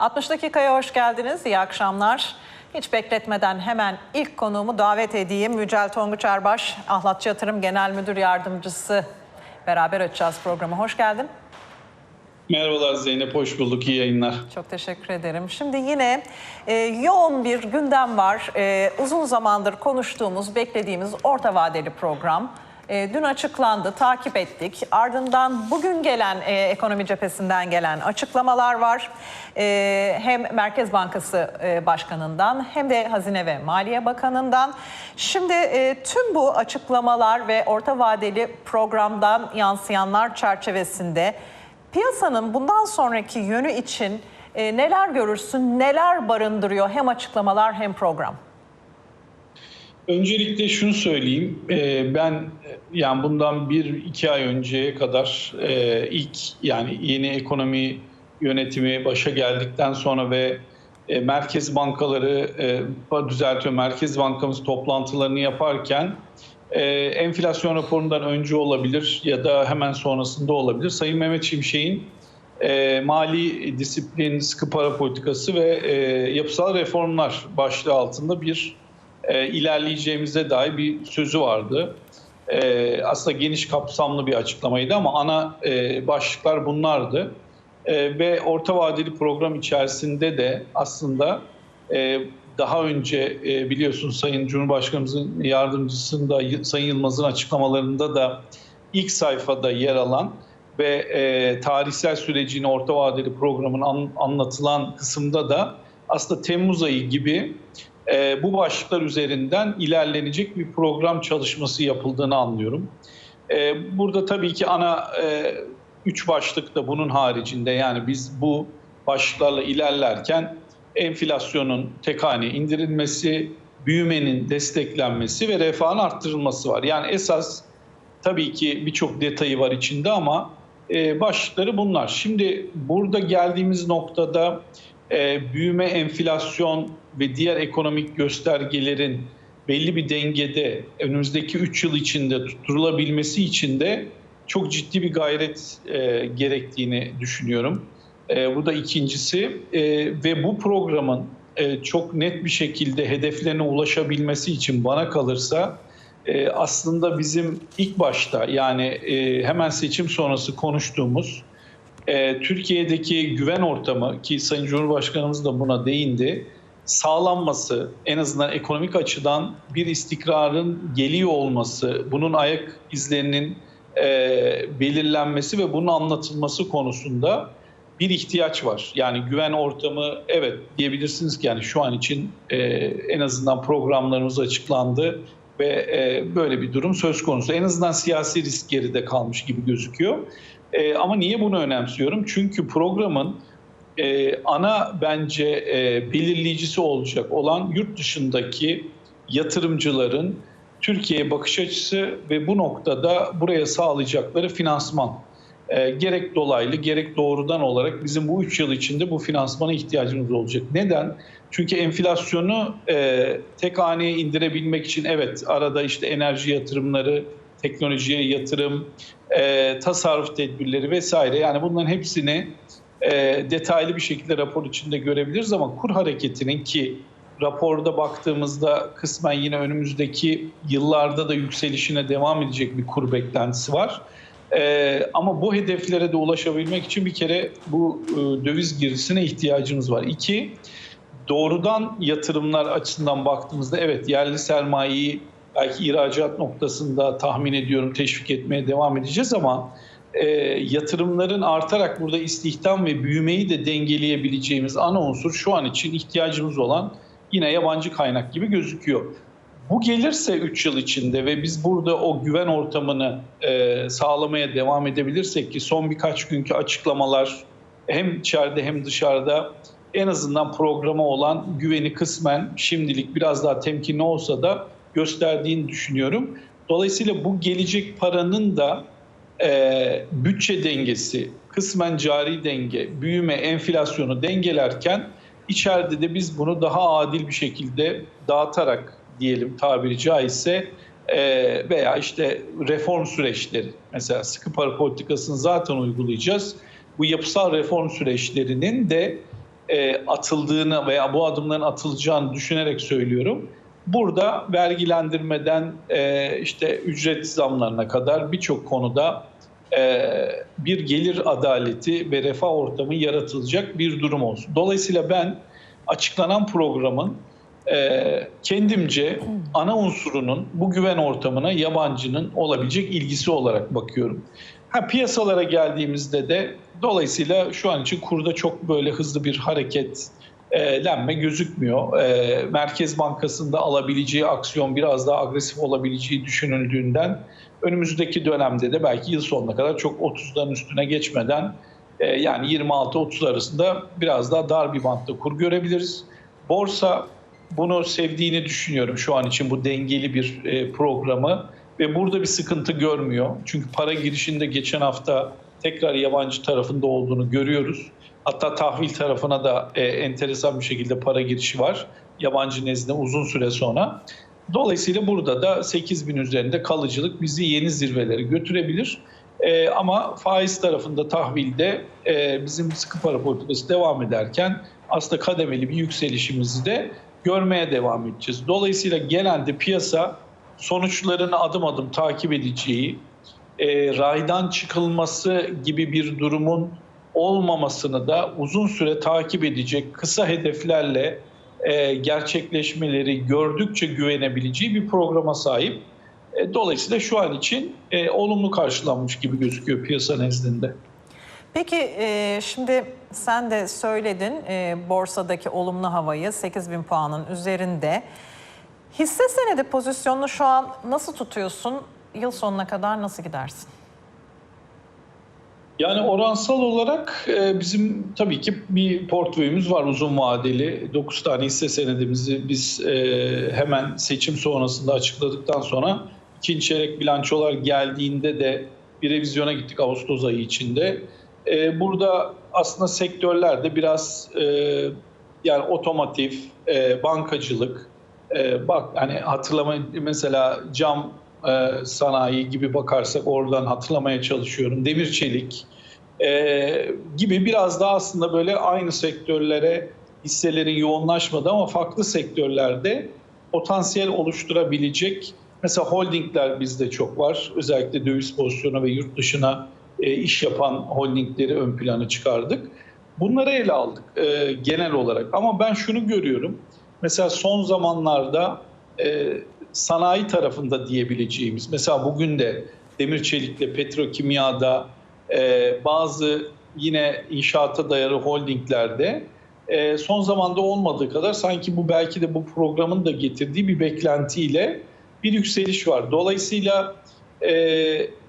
60 dakikaya hoş geldiniz. İyi akşamlar. Hiç bekletmeden hemen ilk konuğumu davet edeyim. Mücel Tonguç Erbaş, Ahlatçı Yatırım Genel Müdür Yardımcısı. Beraber açacağız programı. Hoş geldin. Merhabalar Zeynep, hoş bulduk. İyi yayınlar. Çok teşekkür ederim. Şimdi yine e, yoğun bir gündem var. E, uzun zamandır konuştuğumuz, beklediğimiz orta vadeli program. E, dün açıklandı, takip ettik. Ardından bugün gelen e, ekonomi cephesinden gelen açıklamalar var. E, hem Merkez Bankası e, Başkanı'ndan hem de Hazine ve Maliye Bakanı'ndan. Şimdi e, tüm bu açıklamalar ve orta vadeli programdan yansıyanlar çerçevesinde Piyasanın bundan sonraki yönü için e, neler görürsün, neler barındırıyor hem açıklamalar hem program? Öncelikle şunu söyleyeyim. Ee, Ben yani bundan bir iki ay önceye kadar e, ilk yani yeni ekonomi yönetimi başa geldikten sonra ve e, merkez bankaları e, düzeltiyor merkez bankamız toplantılarını yaparken enflasyon raporundan önce olabilir ya da hemen sonrasında olabilir. Sayın Mehmet Şimşek'in mali disiplin, sıkı para politikası ve yapısal reformlar başlığı altında bir e, ilerleyeceğimize dair bir sözü vardı. E, aslında geniş kapsamlı bir açıklamaydı ama ana e, başlıklar bunlardı. E, ve orta vadeli program içerisinde de aslında e, daha önce e, biliyorsun Sayın Cumhurbaşkanımızın yardımcısında Sayın Yılmaz'ın açıklamalarında da ilk sayfada yer alan ve e, tarihsel sürecini orta vadeli programın an, anlatılan kısımda da aslında Temmuz ayı gibi e, bu başlıklar üzerinden ilerlenecek bir program çalışması yapıldığını anlıyorum. E, burada tabii ki ana e, üç başlık da bunun haricinde yani biz bu başlıklarla ilerlerken enflasyonun tek hane indirilmesi, büyümenin desteklenmesi ve refahın arttırılması var. Yani esas tabii ki birçok detayı var içinde ama e, başlıkları bunlar. Şimdi burada geldiğimiz noktada e, büyüme, enflasyon ve diğer ekonomik göstergelerin belli bir dengede önümüzdeki 3 yıl içinde tutturulabilmesi için de çok ciddi bir gayret e, gerektiğini düşünüyorum. E, bu da ikincisi e, ve bu programın çok net bir şekilde hedeflerine ulaşabilmesi için bana kalırsa aslında bizim ilk başta yani hemen seçim sonrası konuştuğumuz e, Türkiye'deki güven ortamı ki Sayın Cumhurbaşkanımız da buna değindi sağlanması en azından ekonomik açıdan bir istikrarın geliyor olması bunun ayak izlerinin e, belirlenmesi ve bunun anlatılması konusunda bir ihtiyaç var. Yani güven ortamı evet diyebilirsiniz ki yani şu an için e, en azından programlarımız açıklandı ve e, böyle bir durum söz konusu. En azından siyasi risk geride kalmış gibi gözüküyor. E, ama niye bunu önemsiyorum? Çünkü programın e, ana bence e, belirleyicisi olacak olan yurt dışındaki yatırımcıların Türkiye'ye bakış açısı ve bu noktada buraya sağlayacakları finansman. E, gerek dolaylı gerek doğrudan olarak bizim bu 3 yıl içinde bu finansmana ihtiyacımız olacak. Neden? Çünkü enflasyonu e, tek haneye indirebilmek için evet arada işte enerji yatırımları, teknolojiye yatırım, e, tasarruf tedbirleri vesaire yani bunların hepsini e, detaylı bir şekilde rapor içinde görebiliriz ama kur hareketinin ki raporda baktığımızda kısmen yine önümüzdeki yıllarda da yükselişine devam edecek bir kur beklentisi var. Ee, ama bu hedeflere de ulaşabilmek için bir kere bu e, döviz girdisine ihtiyacımız var. İki, doğrudan yatırımlar açısından baktığımızda evet yerli sermayeyi belki ihracat noktasında tahmin ediyorum teşvik etmeye devam edeceğiz ama e, yatırımların artarak burada istihdam ve büyümeyi de dengeleyebileceğimiz ana unsur şu an için ihtiyacımız olan yine yabancı kaynak gibi gözüküyor. Bu gelirse 3 yıl içinde ve biz burada o güven ortamını e, sağlamaya devam edebilirsek ki son birkaç günkü açıklamalar hem içeride hem dışarıda en azından programa olan güveni kısmen şimdilik biraz daha temkinli olsa da gösterdiğini düşünüyorum. Dolayısıyla bu gelecek paranın da e, bütçe dengesi, kısmen cari denge, büyüme, enflasyonu dengelerken içeride de biz bunu daha adil bir şekilde dağıtarak diyelim tabiri caizse e, veya işte reform süreçleri mesela sıkı para politikasını zaten uygulayacağız. Bu yapısal reform süreçlerinin de e, atıldığını veya bu adımların atılacağını düşünerek söylüyorum. Burada vergilendirmeden e, işte ücret zamlarına kadar birçok konuda e, bir gelir adaleti ve refah ortamı yaratılacak bir durum olsun. Dolayısıyla ben açıklanan programın e, kendimce ana unsurunun bu güven ortamına yabancının olabilecek ilgisi olarak bakıyorum. Ha piyasalara geldiğimizde de dolayısıyla şu an için kurda çok böyle hızlı bir hareketlenme gözükmüyor. E, Merkez Bankası'nda alabileceği aksiyon biraz daha agresif olabileceği düşünüldüğünden önümüzdeki dönemde de belki yıl sonuna kadar çok 30'dan üstüne geçmeden e, yani 26-30 arasında biraz daha dar bir bantta kur görebiliriz. Borsa bunu sevdiğini düşünüyorum şu an için bu dengeli bir e, programı ve burada bir sıkıntı görmüyor. Çünkü para girişinde geçen hafta tekrar yabancı tarafında olduğunu görüyoruz. Hatta tahvil tarafına da e, enteresan bir şekilde para girişi var. Yabancı nezdinde uzun süre sonra. Dolayısıyla burada da 8 bin üzerinde kalıcılık bizi yeni zirvelere götürebilir. E, ama faiz tarafında tahvilde e, bizim sıkı para politikası devam ederken aslında kademeli bir yükselişimizi de görmeye devam edeceğiz. Dolayısıyla genelde piyasa sonuçlarını adım adım takip edeceği, e, raydan çıkılması gibi bir durumun olmamasını da uzun süre takip edecek kısa hedeflerle e, gerçekleşmeleri gördükçe güvenebileceği bir programa sahip. E, dolayısıyla şu an için e, olumlu karşılanmış gibi gözüküyor piyasa nezdinde. Peki e, şimdi sen de söyledin e, borsadaki olumlu havayı 8000 puanın üzerinde. Hisse senedi pozisyonunu şu an nasıl tutuyorsun? Yıl sonuna kadar nasıl gidersin? Yani oransal olarak e, bizim tabii ki bir portföyümüz var uzun vadeli. 9 tane hisse senedimizi biz e, hemen seçim sonrasında açıkladıktan sonra ikinci çeyrek bilançolar geldiğinde de bir revizyona gittik Ağustos ayı içinde. E, burada aslında sektörlerde biraz yani otomotiv, bankacılık, bak hani hatırlama mesela cam e, sanayi gibi bakarsak oradan hatırlamaya çalışıyorum. Demir çelik e, gibi biraz daha aslında böyle aynı sektörlere hisselerin yoğunlaşmadığı ama farklı sektörlerde potansiyel oluşturabilecek mesela holdingler bizde çok var. Özellikle döviz pozisyonu ve yurt dışına e, iş yapan holdingleri ön plana çıkardık. Bunları ele aldık e, genel olarak ama ben şunu görüyorum. Mesela son zamanlarda e, sanayi tarafında diyebileceğimiz mesela bugün de demir çelikle petrokimyada e, bazı yine inşaata dayalı holdinglerde e, son zamanda olmadığı kadar sanki bu belki de bu programın da getirdiği bir beklentiyle bir yükseliş var. Dolayısıyla e,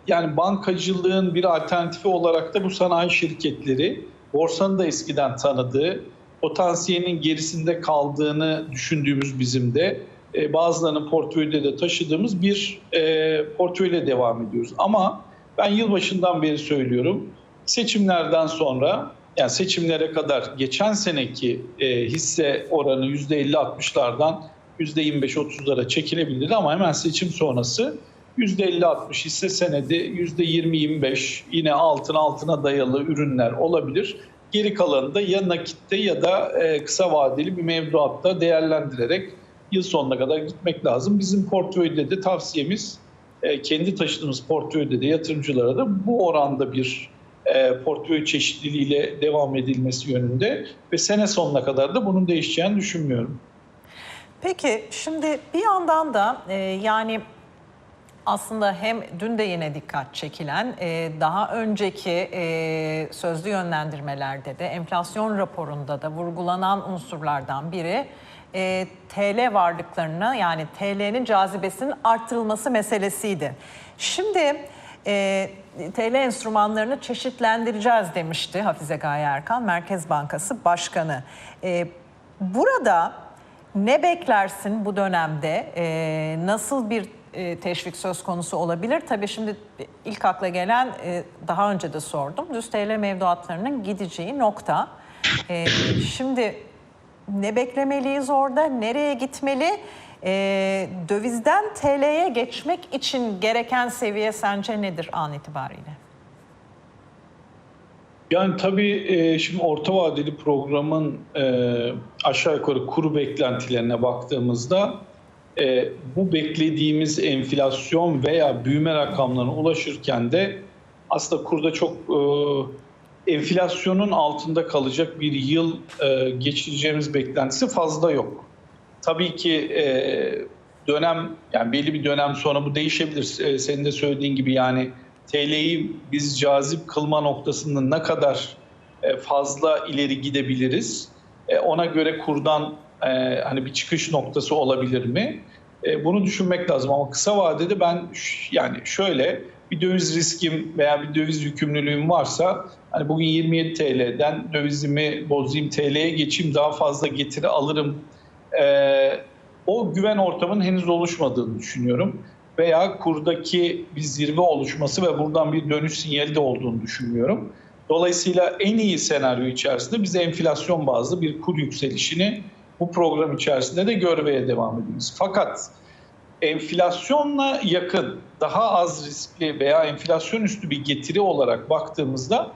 yani bankacılığın bir alternatifi olarak da bu sanayi şirketleri borsanın da eskiden tanıdığı potansiyelin gerisinde kaldığını düşündüğümüz bizim de e, bazılarının portföyde de taşıdığımız bir e, portföyle devam ediyoruz. Ama ben yılbaşından beri söylüyorum seçimlerden sonra yani seçimlere kadar geçen seneki e, hisse oranı %50-60'lardan %25-30'lara çekilebilirdi ama hemen seçim sonrası %50-60 hisse senedi, %20-25 yine altın altına dayalı ürünler olabilir. Geri kalanı da ya nakitte ya da e, kısa vadeli bir mevduatta değerlendirerek yıl sonuna kadar gitmek lazım. Bizim portföyde de tavsiyemiz e, kendi taşıdığımız portföyde de yatırımcılara da bu oranda bir e, portföy çeşitliliğiyle devam edilmesi yönünde ve sene sonuna kadar da bunun değişeceğini düşünmüyorum. Peki şimdi bir yandan da e, yani aslında hem dün de yine dikkat çekilen daha önceki sözlü yönlendirmelerde de enflasyon raporunda da vurgulanan unsurlardan biri e, TL varlıklarına yani TL'nin cazibesinin arttırılması meselesiydi. Şimdi e, TL enstrümanlarını çeşitlendireceğiz demişti Hafize Gaye Erkan, Merkez Bankası Başkanı. E, burada ne beklersin bu dönemde? E, nasıl bir e, teşvik söz konusu olabilir? Tabii şimdi ilk akla gelen e, daha önce de sordum. Düz TL mevduatlarının gideceği nokta. E, şimdi ne beklemeliyiz orada? Nereye gitmeli? E, dövizden TL'ye geçmek için gereken seviye sence nedir an itibariyle? Yani tabii e, şimdi orta vadeli programın e, aşağı yukarı kuru beklentilerine baktığımızda e, bu beklediğimiz enflasyon veya büyüme rakamlarına ulaşırken de aslında kurda çok e, enflasyonun altında kalacak bir yıl e, geçireceğimiz beklentisi fazla yok. Tabii ki e, dönem yani belli bir dönem sonra bu değişebilir. E, senin de söylediğin gibi yani TL'yi biz cazip kılma noktasında ne kadar e, fazla ileri gidebiliriz? E, ona göre kurdan e, hani bir çıkış noktası olabilir mi? E, Bunu düşünmek lazım ama kısa vadede ben yani şöyle bir döviz riskim veya bir döviz yükümlülüğüm varsa hani bugün 27 TL'den dövizimi bozayım TL'ye geçeyim daha fazla getiri alırım. E, o güven ortamının henüz oluşmadığını düşünüyorum veya kurdaki bir zirve oluşması ve buradan bir dönüş sinyali de olduğunu düşünmüyorum. Dolayısıyla en iyi senaryo içerisinde biz enflasyon bazlı bir kur yükselişini bu program içerisinde de görmeye devam ediyoruz. Fakat enflasyonla yakın, daha az riskli veya enflasyon üstü bir getiri olarak baktığımızda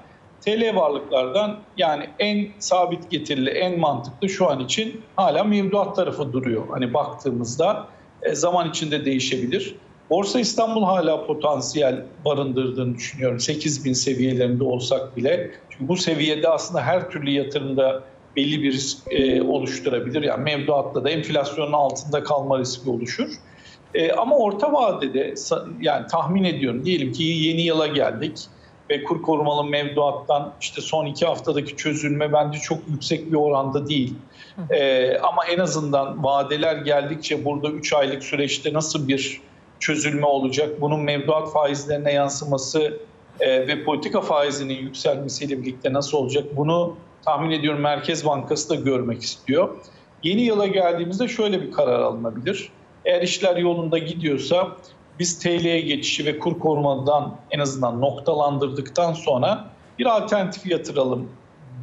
TL varlıklardan yani en sabit getirili, en mantıklı şu an için hala mevduat tarafı duruyor. Hani baktığımızda e, zaman içinde değişebilir. Borsa İstanbul hala potansiyel barındırdığını düşünüyorum. 8000 seviyelerinde olsak bile. Çünkü bu seviyede aslında her türlü yatırımda belli bir risk e, oluşturabilir. Yani mevduatta da enflasyonun altında kalma riski oluşur. E, ama orta vadede yani tahmin ediyorum diyelim ki yeni yıla geldik ve kur korumalı mevduattan işte son iki haftadaki çözülme bence çok yüksek bir oranda değil. E, ama en azından vadeler geldikçe burada 3 aylık süreçte nasıl bir çözülme olacak? Bunun mevduat faizlerine yansıması e, ve politika faizinin yükselmesiyle birlikte nasıl olacak? Bunu tahmin ediyorum Merkez Bankası da görmek istiyor. Yeni yıla geldiğimizde şöyle bir karar alınabilir. Eğer işler yolunda gidiyorsa biz TL'ye geçişi ve kur korumadan en azından noktalandırdıktan sonra bir alternatif yatıralım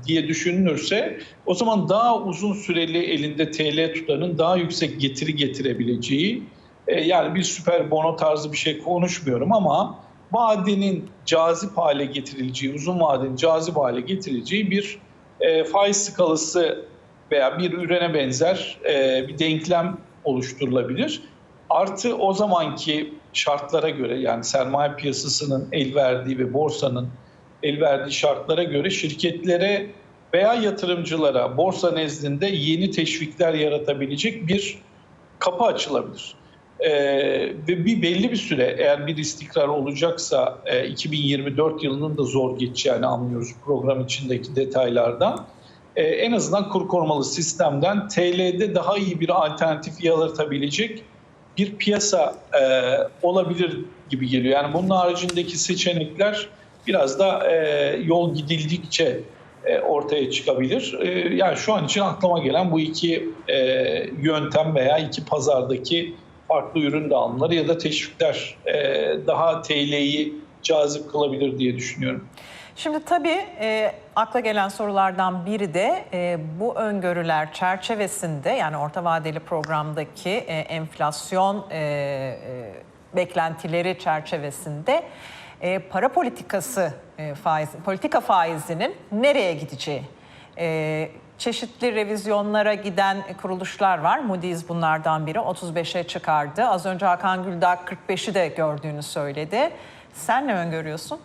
diye düşünülürse o zaman daha uzun süreli elinde TL tutanın daha yüksek getiri getirebileceği e, yani bir süper bono tarzı bir şey konuşmuyorum ama vadenin cazip hale getirileceği, uzun vadenin cazip hale getirileceği bir e, faiz skalası veya bir ürene benzer e, bir denklem oluşturulabilir. Artı o zamanki şartlara göre yani sermaye piyasasının el verdiği ve borsanın el verdiği şartlara göre şirketlere veya yatırımcılara borsa nezdinde yeni teşvikler yaratabilecek bir kapı açılabilir. Ee, ve bir belli bir süre eğer bir istikrar olacaksa e, 2024 yılının da zor geçeceğini anlıyoruz program içindeki detaylardan. Ee, en azından kur korumalı sistemden TL'de daha iyi bir alternatif yaratabilecek bir piyasa e, olabilir gibi geliyor. Yani bunun haricindeki seçenekler biraz da e, yol gidildikçe e, ortaya çıkabilir. E, yani şu an için aklıma gelen bu iki e, yöntem veya iki pazardaki farklı ürün dağılımları ya da teşvikler e, daha TL'yi cazip kılabilir diye düşünüyorum. Şimdi tabii e, akla gelen sorulardan biri de e, bu öngörüler çerçevesinde yani orta vadeli programdaki e, enflasyon e, e, beklentileri çerçevesinde e, para politikası e, faiz, politika faizinin nereye gideceği. E, çeşitli revizyonlara giden kuruluşlar var. Moody's bunlardan biri 35'e çıkardı. Az önce Hakan Güldağ 45'i de gördüğünü söyledi. Sen ne öngörüyorsun?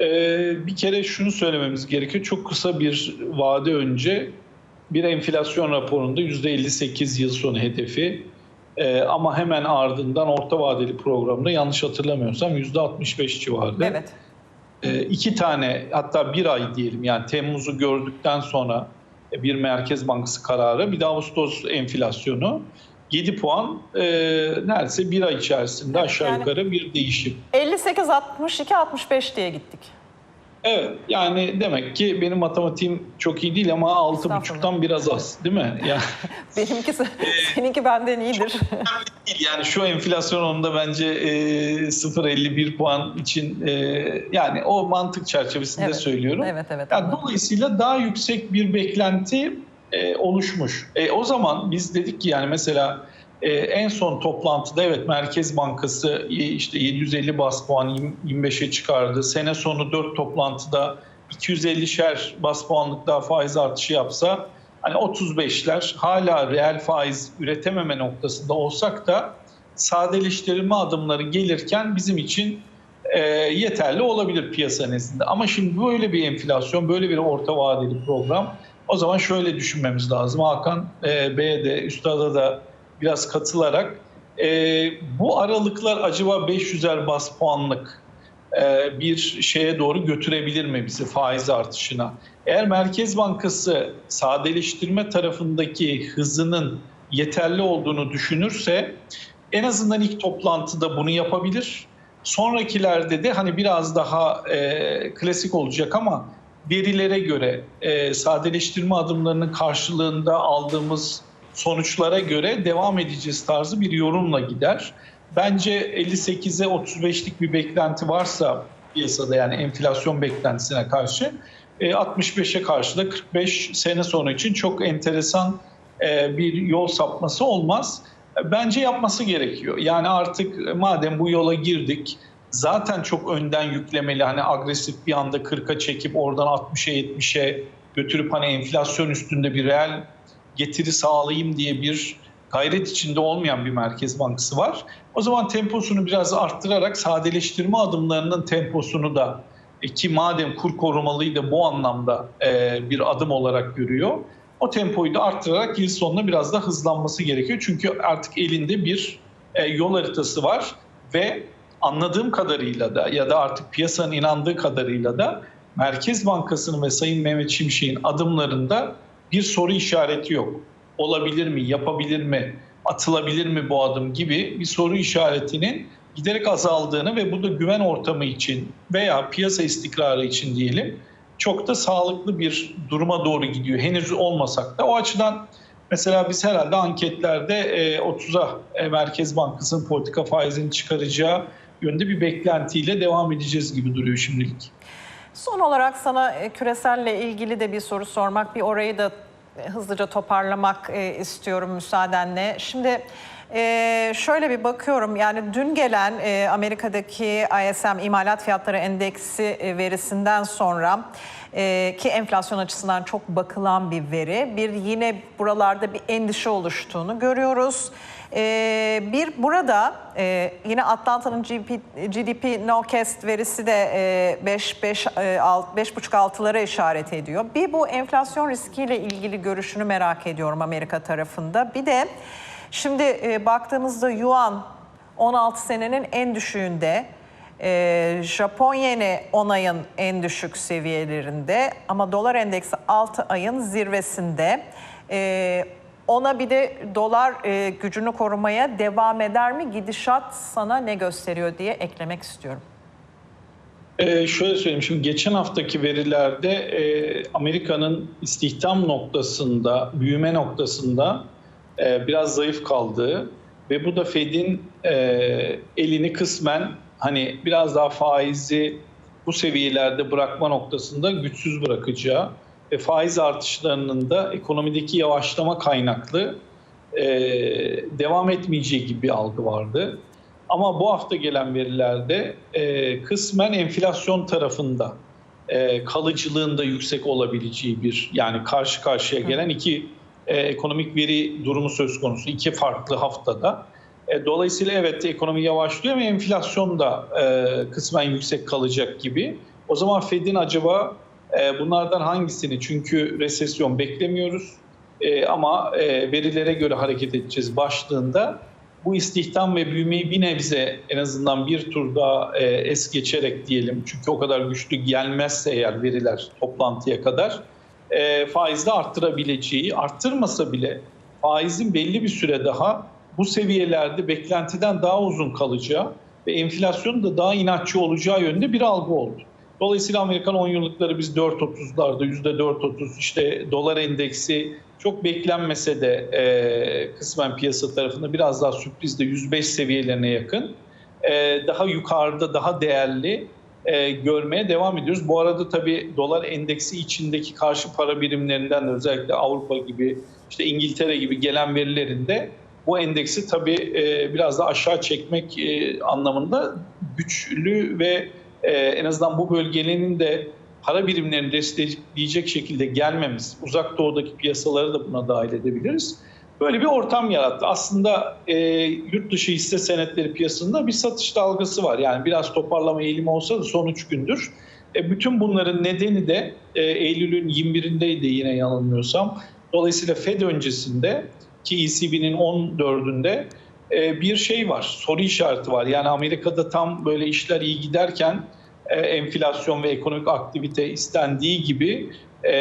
Ee, bir kere şunu söylememiz gerekiyor. Çok kısa bir vade önce bir enflasyon raporunda %58 yıl sonu hedefi Ee, ama hemen ardından orta vadeli programda yanlış hatırlamıyorsam %65 civarında. Evet. Ee, iki tane hatta bir ay diyelim yani Temmuz'u gördükten sonra bir Merkez Bankası kararı bir de Ağustos enflasyonu 7 puan e, neredeyse bir ay içerisinde aşağı yani- yukarı bir değişim. 58 62 65 diye gittik. Evet yani demek ki benim matematiğim çok iyi değil ama altı buçuktan biraz az değil mi? Yani, Benimki seninki benden iyidir. değil. yani şu enflasyon onda bence e, 0.51 puan için e, yani o mantık çerçevesinde Evet, söylüyorum. evet, evet, Yani anladım. dolayısıyla daha yüksek bir beklenti e, oluşmuş. E, o zaman biz dedik ki yani mesela e, en son toplantıda evet Merkez Bankası işte 750 bas puan 25'e çıkardı. Sene sonu 4 toplantıda 250'şer bas puanlık daha faiz artışı yapsa hani 35'ler hala reel faiz üretememe noktasında olsak da sadeleştirme adımları gelirken bizim için e, yeterli olabilir piyasa nezdinde. Ama şimdi böyle bir enflasyon, böyle bir orta vadeli program o zaman şöyle düşünmemiz lazım. Hakan e, Bey'e de, Üstad'a da biraz katılarak e, bu aralıklar acaba 500'er bas puanlık e, bir şeye doğru götürebilir mi bizi faiz artışına? Eğer Merkez Bankası sadeleştirme tarafındaki hızının yeterli olduğunu düşünürse en azından ilk toplantıda bunu yapabilir. Sonrakilerde de hani biraz daha e, klasik olacak ama verilere göre e, sadeleştirme adımlarının karşılığında aldığımız sonuçlara göre devam edeceğiz tarzı bir yorumla gider. Bence 58'e 35'lik bir beklenti varsa piyasada yani enflasyon beklentisine karşı 65'e karşı da 45 sene sonra için çok enteresan e, bir yol sapması olmaz. Bence yapması gerekiyor. Yani artık madem bu yola girdik zaten çok önden yüklemeli hani agresif bir anda 40'a çekip oradan 60'a 70'e götürüp hani enflasyon üstünde bir reel getiri sağlayayım diye bir gayret içinde olmayan bir Merkez Bankası var. O zaman temposunu biraz arttırarak sadeleştirme adımlarının temposunu da e, ki madem kur korumalıyı da bu anlamda e, bir adım olarak görüyor. O tempoyu da arttırarak yıl sonuna biraz da hızlanması gerekiyor. Çünkü artık elinde bir e, yol haritası var ve anladığım kadarıyla da ya da artık piyasanın inandığı kadarıyla da Merkez Bankası'nın ve Sayın Mehmet Şimşek'in adımlarında bir soru işareti yok. Olabilir mi, yapabilir mi, atılabilir mi bu adım gibi bir soru işaretinin giderek azaldığını ve bu da güven ortamı için veya piyasa istikrarı için diyelim çok da sağlıklı bir duruma doğru gidiyor. Henüz olmasak da o açıdan mesela biz herhalde anketlerde 30'a e, Merkez Bankası'nın politika faizini çıkaracağı yönde bir beklentiyle devam edeceğiz gibi duruyor şimdilik. Son olarak sana e, küreselle ilgili de bir soru sormak, bir orayı da e, hızlıca toparlamak istiyorum müsaadenle. Şimdi şöyle bir bakıyorum yani dün gelen Amerika'daki ISM imalat fiyatları endeksi verisinden sonra ki enflasyon açısından çok bakılan bir veri. Bir yine buralarda bir endişe oluştuğunu görüyoruz. Bir burada yine Atlanta'nın GDP Nowcast verisi de 5 5 5,5 altılara işaret ediyor. Bir bu enflasyon riskiyle ilgili görüşünü merak ediyorum Amerika tarafında. Bir de Şimdi e, baktığımızda yuan 16 senenin en düşüğünde. E, Japon yeni 10 ayın en düşük seviyelerinde ama dolar endeksi 6 ayın zirvesinde. E, ona bir de dolar e, gücünü korumaya devam eder mi? Gidişat sana ne gösteriyor diye eklemek istiyorum. Ee, şöyle söyleyeyim şimdi geçen haftaki verilerde e, Amerika'nın istihdam noktasında, büyüme noktasında e, biraz zayıf kaldığı ve bu da Fed'in e, elini kısmen hani biraz daha faizi bu seviyelerde bırakma noktasında güçsüz bırakacağı ve faiz artışlarının da ekonomideki yavaşlama kaynaklı e, devam etmeyeceği gibi bir algı vardı. Ama bu hafta gelen verilerde kısmen enflasyon tarafında kalıcılığında yüksek olabileceği bir yani karşı karşıya gelen iki e, ekonomik veri durumu söz konusu iki farklı haftada. E, dolayısıyla evet ekonomi yavaşlıyor ve enflasyon da e, kısmen yüksek kalacak gibi. O zaman Fed'in acaba e, bunlardan hangisini? Çünkü resesyon beklemiyoruz ama verilere göre hareket edeceğiz başlığında. Bu istihdam ve büyümeyi bir nebze en azından bir tur daha es geçerek diyelim. Çünkü o kadar güçlü gelmezse eğer veriler toplantıya kadar faizde arttırabileceği, arttırmasa bile faizin belli bir süre daha bu seviyelerde beklentiden daha uzun kalacağı ve enflasyonun da daha inatçı olacağı yönde bir algı oldu. Dolayısıyla Amerikan 10 yıllıkları biz 4.30'larda, %4.30 işte dolar endeksi çok beklenmese de e, kısmen piyasa tarafında biraz daha sürprizde 105 seviyelerine yakın. E, daha yukarıda, daha değerli e, görmeye devam ediyoruz. Bu arada tabii dolar endeksi içindeki karşı para birimlerinden de özellikle Avrupa gibi, işte İngiltere gibi gelen verilerinde bu endeksi tabii e, biraz da aşağı çekmek e, anlamında güçlü ve e, en azından bu bölgenin de para birimlerini destekleyecek şekilde gelmemiz, uzak doğudaki piyasaları da buna dahil edebiliriz. Böyle bir ortam yarattı. Aslında e, yurt dışı hisse senetleri piyasasında bir satış dalgası var. Yani biraz toparlama eğilimi olsa da son 3 gündür. E, bütün bunların nedeni de e, Eylül'ün 21'indeydi yine yanılmıyorsam. Dolayısıyla Fed öncesinde ki ECB'nin 14'ünde e, bir şey var, soru işareti var. Yani Amerika'da tam böyle işler iyi giderken e, enflasyon ve ekonomik aktivite istendiği gibi e,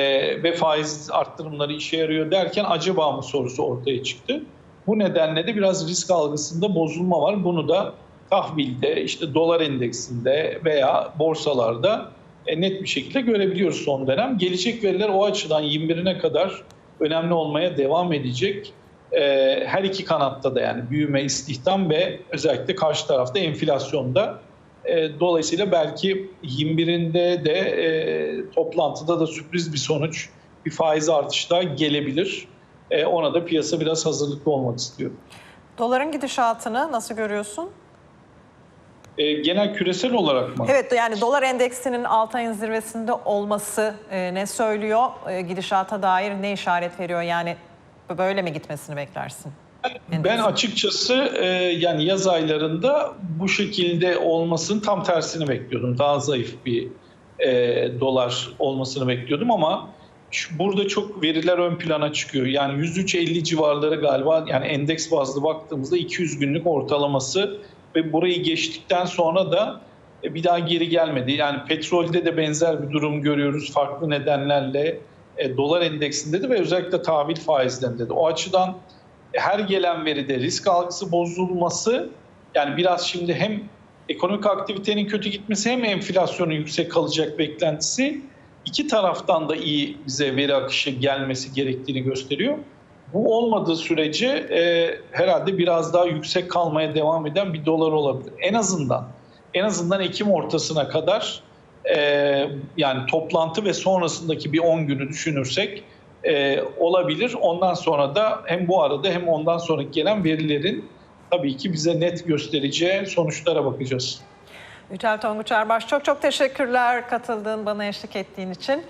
ve faiz arttırımları işe yarıyor derken acaba mı sorusu ortaya çıktı. Bu nedenle de biraz risk algısında bozulma var. Bunu da tahvilde, işte dolar endeksinde veya borsalarda e, net bir şekilde görebiliyoruz son dönem. Gelecek veriler o açıdan 21'ine kadar önemli olmaya devam edecek. E, her iki kanatta da yani büyüme, istihdam ve özellikle karşı tarafta enflasyonda. E, dolayısıyla belki 21'inde de e, toplantıda da sürpriz bir sonuç, bir faiz artışı daha gelebilir. E, ona da piyasa biraz hazırlıklı olmak istiyor. Doların gidişatını nasıl görüyorsun? E, genel küresel olarak mı? Evet yani dolar endeksinin 6 ayın zirvesinde olması e, ne söylüyor? E, gidişata dair ne işaret veriyor? Yani böyle mi gitmesini beklersin? Ben açıkçası e, yani yaz aylarında bu şekilde olmasının tam tersini bekliyordum. Daha zayıf bir e, dolar olmasını bekliyordum ama şu- burada çok veriler ön plana çıkıyor. Yani 103.50 civarları galiba yani endeks bazlı baktığımızda 200 günlük ortalaması ve burayı geçtikten sonra da e, bir daha geri gelmedi. Yani petrolde de benzer bir durum görüyoruz farklı nedenlerle. E, dolar endeksinde de ve özellikle tahvil faizlerinde de. O açıdan her gelen veride risk algısı bozulması yani biraz şimdi hem ekonomik aktivitenin kötü gitmesi hem enflasyonun yüksek kalacak beklentisi iki taraftan da iyi bize veri akışı gelmesi gerektiğini gösteriyor. Bu olmadığı sürece e, herhalde biraz daha yüksek kalmaya devam eden bir dolar olabilir. En azından en azından Ekim ortasına kadar e, yani toplantı ve sonrasındaki bir 10 günü düşünürsek e, olabilir. Ondan sonra da hem bu arada hem ondan sonraki gelen verilerin tabii ki bize net göstereceği sonuçlara bakacağız. Yücel Tonguç Erbaş çok çok teşekkürler katıldığın, bana eşlik ettiğin için.